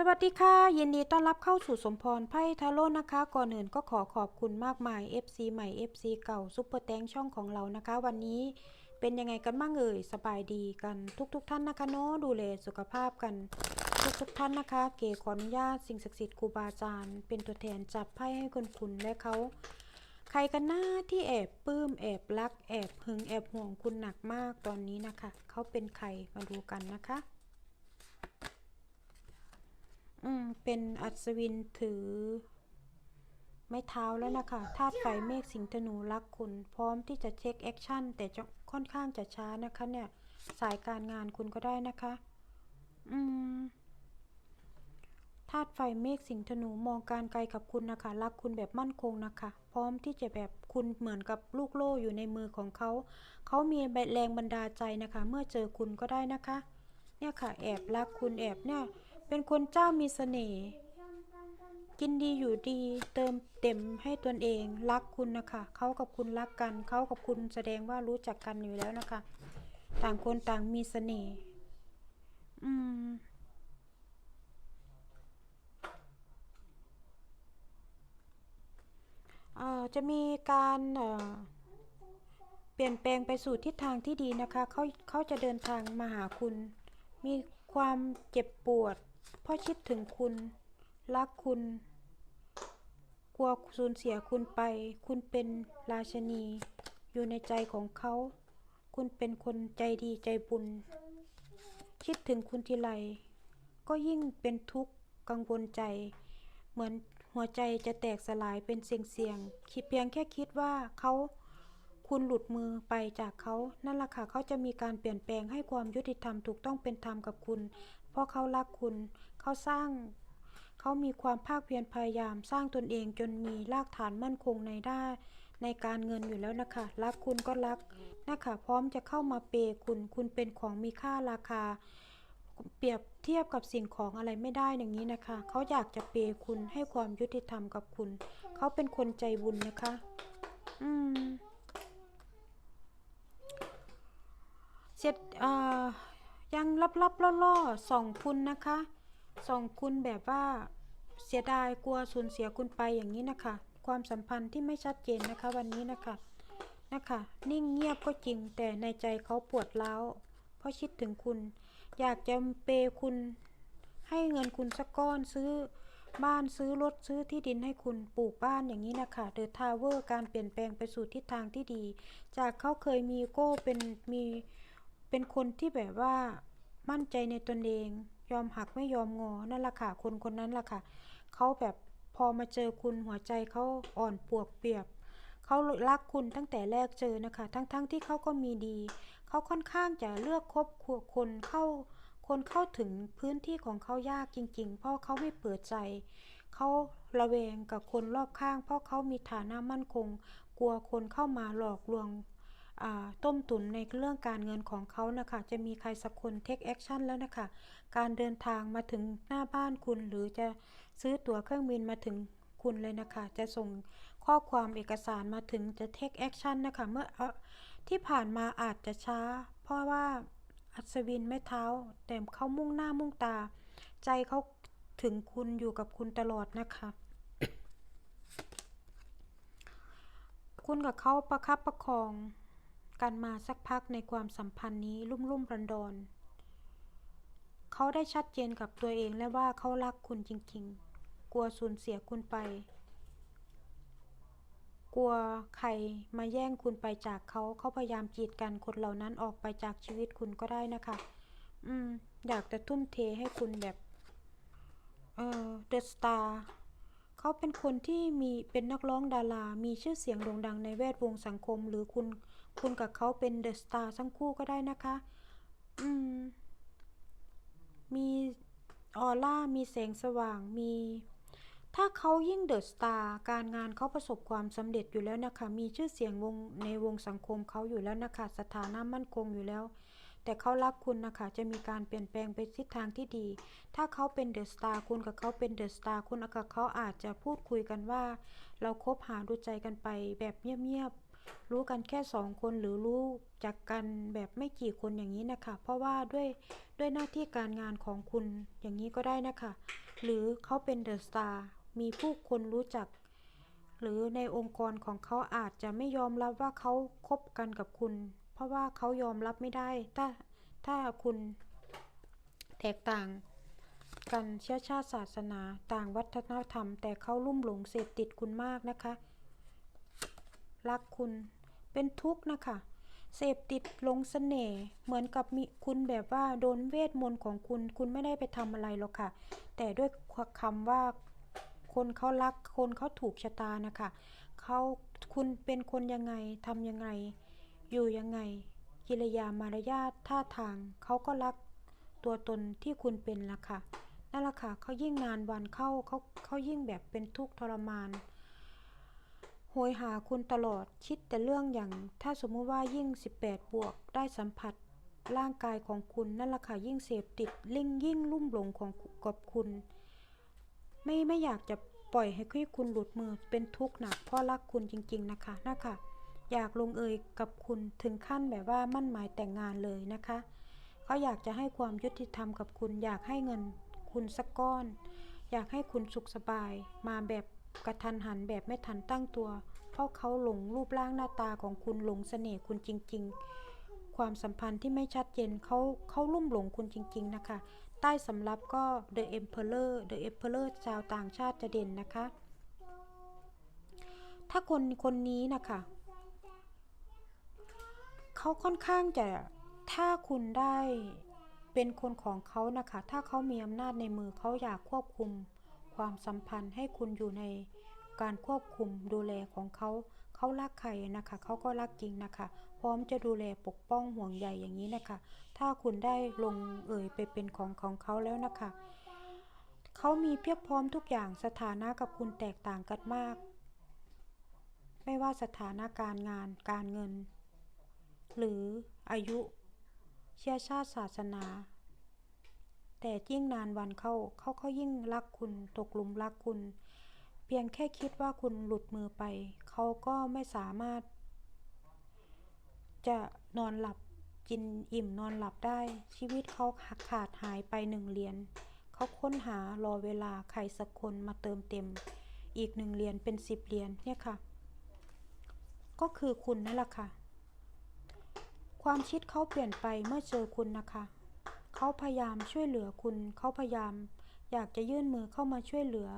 สวัสดีค่ะ ยินดีต้อนรับเข้าสู่สมพรไพ่ทาโร่นะคะ ก่อนอื่นก็ขอขอบคุณมากมาย FC ใหม่ FC เก่าซุปเปอร์แตงช่องของเรานะคะ วันนี้เป็นยังไงกันบ้างเอ่ยสบายดีกันทุกๆทท่านนะคะเนาะดูแลสุขภาพกันทุกๆทท่านนะคะ เก๋ขออนุญาตสิ่งศักดิ์สิทธิ์ครูบาอาจารย์เป็นตัวแทนจับไพ่ให้คุณคุณและเขาใครกันหน้าที่แอบปลื้มแอบรัก แอบหึงแอบห่วงคุณหนักมากตอนนี้นะคะเขาเป็นใครมาดูกันนะคะ อืม เป็นอัศวินถือ ไม้เท้าแล้วนะคะธาตุไฟเมฆสิงห์ธนูรักคุณ พร้อมที่จะเช็คแอคชั่น แต่จะค่อนข้างจะช้านะคะ เนี่ย สายการงานคุณก็ได้นะคะ อืมธาตุไฟเมฆสิงห์ธนูมองการไกลกับคุณนะคะ รักคุณแบบมั่นคงนะคะ พร้อมที่จะแบบคุณเหมือนกับลูกโล่อยู่ในมือของเขา เขามีแรงบันดาลใจนะคะ เมื่อเจอคุณก็ได้นะคะ เนี่ยค่ะ แอบรักคุณแอบเนี่ย เป็นคนเจ้ามีเสน่ห์กินดีอยู่ดีเติมเต็มให้ตนเองรักคุณนะคะเขากับคุณรักกันเขากับคุณแสดงว่ารู้จักกันอยู่แล้วนะคะ ต่างคนต่างมีเสน่ห์อืมจะมีการเปลี่ยนแปลงไปสู่ทิศทางที่ดีนะคะเขาเขาจะเดินทางมาหาคุณ มีความเจ็บปวด เพราะคิดถึงคุณ รักคุณ กลัวสูญเสียคุณไป คุณเป็นราชนี อยู่ในใจของเขา คุณเป็นคนใจดีใจบุญ คิดถึงคุณทีไร ก็ยิ่งเป็นทุกข์กังวลใจ เหมือนหัวใจจะแตกสลายเป็นเสียงๆคิดเพียงแค่คิดว่าเขาคุณหลุดมือไปจากเขา นั่นแหละค่ะ เขาจะมีการเปลี่ยนแปลงให้ความยุติธรรมถูกต้องเป็นธรรมกับคุณ ราะเขารักคุณ เขาสร้าง เขามีความภาคเพียรพยายามสร้างตนเองจนมีรากฐานมั่นคงในด้านในการเงินอยู่แล้วนะคะ รักคุณก็รักนะคะ พร้อมจะเข้ามาเปย์คุณ คุณเป็นของมีค่าราคา เปรียบเทียบกับสิ่งของอะไรไม่ได้อย่างนี้นะคะ เขาอยากจะเปย์คุณให้ความยุติธรรมกับคุณ เขาเป็นคนใจบุญนะคะ อืมเสร็จอ่า ยังลับๆล่อๆส่องคุณนะคะส่องคุณแบบว่าเสียดายกลัวสูญเสียคุณไปอย่างนี้นะคะ ความสัมพันธ์ที่ไม่ชัดเจนนะคะวันนี้นะคะนะคะ นิ่งเงียบก็จริงแต่ในใจเขาปวดร้าวเพราะคิดถึงคุณ อยากจะเปย์คุณ ให้เงินคุณสักก้อนซื้อบ้านซื้อรถซื้อที่ดินให้คุณปลูกบ้านอย่างนี้นะคะเดอะทาวเวอร์การเปลี่ยนแปลงไปสู่ทิศทางที่ดี จากเขาเคยมีโก้เป็นมี เป็นคนที่แบบว่ามั่นใจในตนเอง ยอมหักไม่ยอมงอ นั่นแหละค่ะ คนคนนั้นแหละค่ะ เขาแบบพอมาเจอคุณหัวใจเขาอ่อนปวกเปียกเขารักคุณตั้งแต่แรกเจอนะคะ ทั้งๆทที่เขาก็มีดี เขาค่อนข้างจะเลือกคบคนเข้า คนเข้าถึงพื้นที่ของเขายากจริง ๆ เพราะเขาไม่เปิดใจ เขาระแวงกับคนรอบข้าง เพราะเขามีฐานะมั่นคง กลัวคนเข้ามาหลอกลวง ต้มตุนในเรื่องการเงินของเขานะคะ จะมีใครสักคนเทคแอคชั่นแล้วนะคะ การเดินทางมาถึงหน้าบ้านคุณหรือจะซื้อตั๋วเครื่องบินมาถึงคุณเลยนะคะ จะส่งข้อความเอกสารมาถึงจะเทคแอคชั่นนะคะ เมื่อที่ผ่านมาอาจจะช้า เพราะว่าอัศวินไม่เท้า แต่เขามุ่งหน้ามุ่งตา ใจเขาถึงคุณอยู่กับคุณตลอดนะคะ คุณกับเขาประคับประคอง กันมาสักพักในความสัมพันธ์นี้รุ่มรุ่มรันดอนเขาได้ชัดเจนกับตัวเองและว่าเขารักคุณจริงๆ กลัวสูญเสียคุณไป กลัวใครมาแย่งคุณไปจากเขา เขาพยายามจีดกันคนเหล่านั้นออกไปจากชีวิตคุณก็ได้นะคะ อืม อยากจะทุ่มเทให้คุณแบบ เออเดอะสตาร์เขาเป็นคนที่มีเป็นนักร้องดารา มีชื่อเสียงโด่งดังในแวดวงสังคม หรือคุณ คุณกับเขาเป็นเดอะสตาร์ทั้งคู่ก็ได้นะคะ อืม มีออร่า มีแสงสว่าง มี ถ้าเขายิ่งเดอะสตาร์การงานเขาประสบความสำเร็จอยู่แล้วนะคะ มีชื่อเสียงวงในวงสังคมเขาอยู่แล้วนะคะ สถานะมั่นคงอยู่แล้ว แต่เขารักคุณนะคะ จะมีการเปลี่ยนแปลงไปทิศทางที่ดี ถ้าเขาเป็นเดอะสตาร์คุณกับเขาเป็นเดอะสตาร์คุณกับเขาอาจจะพูดคุยกันว่า เราคบหาดูใจกันไปแบบเงียบๆ รู้กันแค่สองคนหรือรู้จักกันแบบไม่กี่คนอย่างนี้นะคะ เพราะว่าด้วยด้วยหน้าที่การงานของคุณอย่างนี้ก็ได้นะคะ หรือเขาเป็นเดอะสตาร์มีผู้คนรู้จัก หรือในองค์กรของเขาอาจจะไม่ยอมรับว่าเขาคบกันกับคุณ เพราะว่าเขายอมรับไม่ได้ ถ้าถ้าคุณแตกต่างกันเชื้อชาติศาสนา ต่างวัฒนธรรม แต่เขาลุ่มหลงเสพติดคุณมากนะคะ รักคุณ เป็นทุกข์นะคะ เสพติดหลงเสน่ห์เหมือนกับมีคุณแบบว่าโดนเวทมนต์ของคุณ คุณไม่ได้ไปทำอะไรหรอกค่ะ แต่ด้วยคำว่าคนเขารักคนเขาถูกชะตานะคะเขาคุณเป็นคนยังไงทำยังไง อยู่ยังไง กิริยามารยาทท่าทางเขาก็รักตัวตนที่คุณเป็นละค่ะนั่นแหละค่ะเขายิ่งนานวันเข้าเขาเขายิ่งแบบเป็นทุกข์ทรมาน ยหาคุณตลอดคิดแต่เรื่องอย่าง ถ้าสมมุติว่ายิ่ง 18 บวกได้สัมผัสร่างกายของคุณนั่นแหละค่ะยิ่งเสพติดลิ่งยิ่งลุ่มหลงของกับคุณ ไม่ไม่อยากจะปล่อยให้คุณหลุดมือเป็นทุกข์หนักเพราะรักคุณจริง ๆ นะคะนะคะอยากลงเอยกับคุณถึงขั้นแบบว่ามั่นหมายแต่งงานเลยนะคะเขาอยากจะให้ความยุติธรรมกับคุณ อยากให้เงินคุณสักก้อน อยากให้คุณสุขสบายมาแบบ กระทันหันแบบไม่ทันตั้งตัว เพราะเขาหลงรูปร่างหน้าตาของคุณหลงเสน่ห์คุณจริง ๆ ความสัมพันธ์ที่ไม่ชัดเจนเขาเขาลุ่มหลงคุณจริง ๆ นะคะ ใต้สำรับก็ The Emperor The Emperor ชาวต่างชาติจะเด่นนะคะ ถ้าคนคนนี้นะคะเขาค่อนข้างจะถ้าคุณได้เป็นคนของเขานะคะ ถ้าเขามีอำนาจในมือเขาอยากควบคุม ความสัมพันธ์ให้คุณอยู่ในการควบคุมดูแลของเขาเขารักใครนะคะ เขาก็รักจริงนะคะ พร้อมจะดูแลปกป้องห่วงใยอย่างนี้นะคะ ถ้าคุณได้ลงเอ่ยไปเป็นของของเขาแล้วนะคะ เขามีเพียบพร้อมทุกอย่างสถานะกับคุณแตกต่างกันมาก ไม่ว่าสถานะการงานการเงิน หรืออายุ เชื้อชาติศาสนา แต่ยิ่งนานวันเข้าเขาเขายิ่งรักคุณตกหลุมรักคุณ เพียงแค่คิดว่าคุณหลุดมือไป เขาก็ไม่สามารถ จะนอนหลับกินอิ่มนอนหลับได้ ชีวิตเขาขาดหายไปหนึ่งเหรียญเขาค้นหารอเวลาใครสักคนมาเติมเต็ม อีกหนึ่งเหรียญเป็นสิบเหรียญเนี่ยค่ะ ก็คือคุณนั่นแหละค่ะ ความคิดเขาเปลี่ยนไปเมื่อเจอคุณนะคะ เขาพยายามช่วยเหลือคุณ เขาพยายาม อยากจะยื่นมือเข้ามาช่วยเหลือ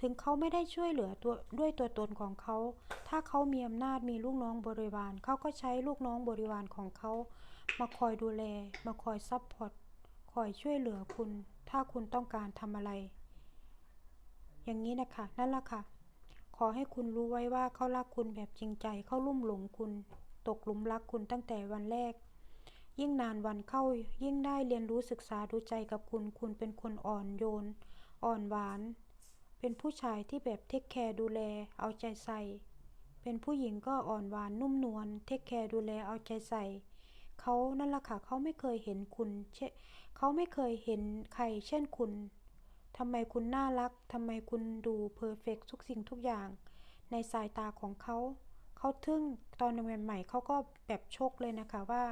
ถึงเขาไม่ได้ช่วยเหลือตัวด้วยตัวตนของเขา ถ้าเขามีอำนาจมีลูกน้องบริวาร เขาก็ใช้ลูกน้องบริวารของเขา มาคอยดูแล มาคอยซัพพอร์ต คอยช่วยเหลือคุณ ถ้าคุณต้องการทำอะไร อย่างนี้นะคะ นั่นแหละค่ะ ขอให้คุณรู้ไว้ว่าเขารักคุณแบบจริงใจ เขาลุ่มหลงคุณ ตกหลุมรักคุณตั้งแต่วันแรก ยิ่งนานวันเข้ายิ่งได้เรียนรู้ศึกษาดูใจกับคุณ คุณเป็นคนอ่อนโยน อ่อนหวาน เป็นผู้ชายที่แบบเทคแคร์ดูแล เอาใจใส่ เป็นผู้หญิงก็อ่อนหวานนุ่มนวลเทคแคร์ดูแลเอาใจใส่เขานั่นแหละค่ะเขาไม่เคยเห็นคุณเช่เขาไม่เคยเห็นใคร เช่นคุณทำไมคุณน่ารักทำไมคุณดูเพอร์เฟกทุกสิ่งทุกอย่าง ในสายตาของเขา เขาทึ่งตอนใหม่ๆเขาก็แบบโชคเลยนะคะว่า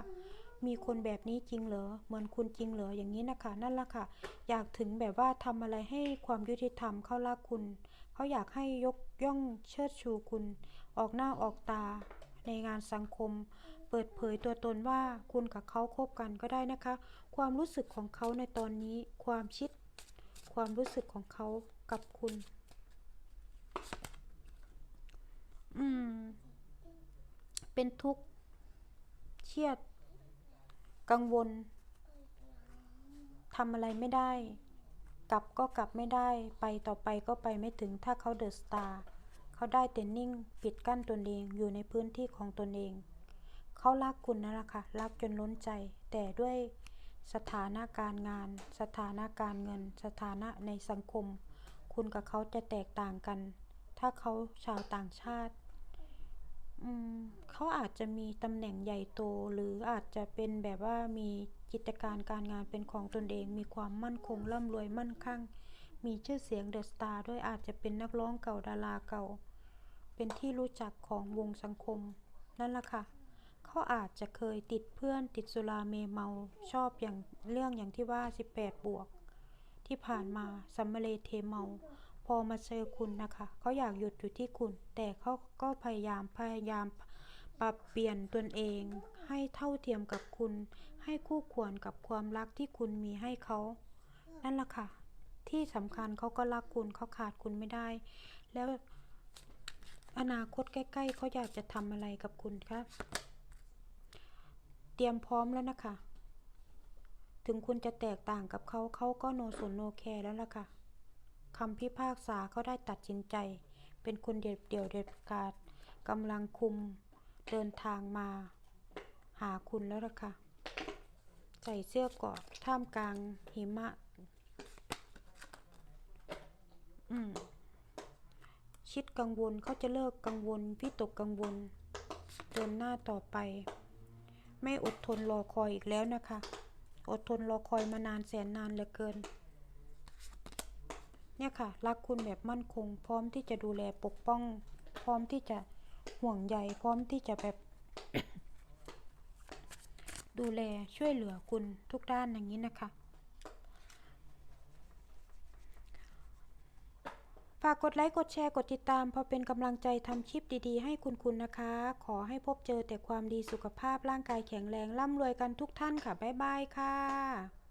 มีคนแบบนี้จริงเหรอ เหมือนคุณจริงเหรอ อย่างนี้นะคะ นั่นแหละค่ะ อยากถึงแบบว่าทำอะไรให้ความยุติธรรมเขารักคุณ เขาอยากให้ยกย่องเชิดชูคุณ ออกหน้าออกตาในงานสังคม เปิดเผยตัวตนว่าคุณกับเขาคบกันก็ได้นะคะ ความรู้สึกของเขาในตอนนี้ ความคิด ความรู้สึกของเขากับคุณ อืม เป็นทุกข์เครียด กังวลทำอะไรไม่ได้ กลับก็กลับไม่ได้ ไปต่อไปก็ไปไม่ถึงถ้าเขาเดอะสตาร์เขาได้แต่นิ่ง ปิดกั้นตนเองอยู่ในพื้นที่ของตนเอง เขารักคุณนั่นแหละค่ะ รักจนล้นใจ แต่ด้วยสถานะการงาน สถานะการเงิน สถานะในสังคม คุณกับเขาจะแตกต่างกัน ถ้าเขาชาวต่างชาติ เขาอาจจะมีตำแหน่งใหญ่โต หรืออาจจะเป็นแบบว่ามีกิจการการงานเป็นของตนเอง มีความมั่นคงร่ำรวยมั่นคั่งมีชื่อเสียงเดอะสตาร์ด้วยอาจจะเป็นนักร้องเก่าดาราเก่า เป็นที่รู้จักของวงสังคม นั่นแหละค่ะเขาอาจจะเคยติดเพื่อนติดสุราเมเมาชอบอย่างเรื่องอย่างที่ว่า 18 บวก ที่ที่ผ่านมาสัมมเลเทเมา พอมาเจอคุณนะคะเขาอยากหยุดอยู่ที่คุณ แต่เขาก็พยายามพยายามปรับเปลี่ยนตนเอง ให้เท่าเทียมกับคุณ ให้คู่ควรกับความรักที่คุณมีให้เขา นั่นแหละค่ะ ที่สำคัญเขาก็รักคุณเขาขาดคุณไม่ได้ แล้วอนาคตใกล้ๆเขาอยากจะทำอะไรกับคุณครับเตรียมพร้อมแล้วนะคะ ถึงคุณจะแตกต่างกับเขาเขาก็โนสนโนแคร์แล้วล่ะค่ะ คำพิพากษาเขาได้ตัดสินใจ เป็นคนเดียวเดี่ยวเด็ดขาดกำลังคุมเดินทางมา หาคุณแล้วล่ะค่ะ ใส่เสื้อกราะท่ามกลางหิมะ อืมชิดกังวลเขาจะเลิกกังวลวิตกกังวล เดินหน้าต่อไป ไม่อดทนรอคอยอีกแล้วนะคะ อดทนรอคอยมานานแสนนานเหลือเกิน เนี่ยค่ะ รักคุณแบบมั่นคง พร้อมที่จะดูแลปกป้อง พร้อมที่จะห่วงใยพร้อมที่จะแบบ ดูแลช่วยเหลือคุณทุกด้านอย่างนี้นะคะฝากกดไลค์กดแชร์กดติดตามพอเป็นกำลังใจทำคลิปดีๆ ให้คุณคุณนะคะ ขอให้พบเจอแต่ความดีสุขภาพร่างกายแข็งแรงร่ำรวยกันทุกท่านค่ะ บ๊ายบายค่ะ